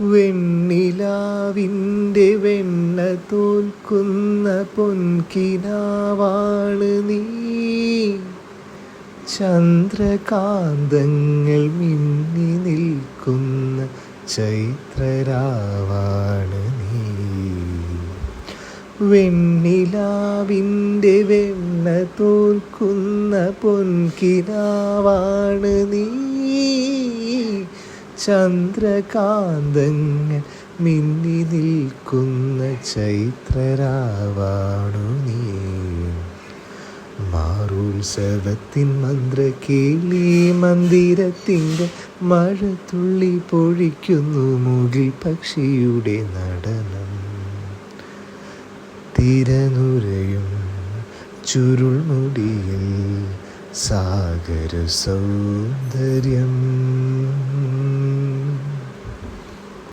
വെണ്ണിലാവിന്റെ വെണ്ണ തോൽക്കുന്ന പൊൻകിനാവാണ് നീ. ചന്ദ്രകാന്തങ്ങൾ മിന്നി നിൽക്കുന്ന ചൈത്രരാവാണ് നീ. വെണ്ണിലാവിന്റെ വെണ്ണ തോൽക്കുന്ന പൊൻകിനാവാണ് നീ. ചന്ദ്രകാന്തങ്ങൾ മിന്നി നിൽക്കുന്ന ചൈത്രരാവാണു നീ. മാറുത്സവത്തിൻ മന്ത്രകേളി മന്ദിരത്തിന്റെ മഴ തുള്ളി പൊഴിക്കുന്നു മുകിൽ പക്ഷിയുടെ നടനം. തിരനുരയും ചുരുൾമുടിയിൽ സാഗര സൗന്ദര്യം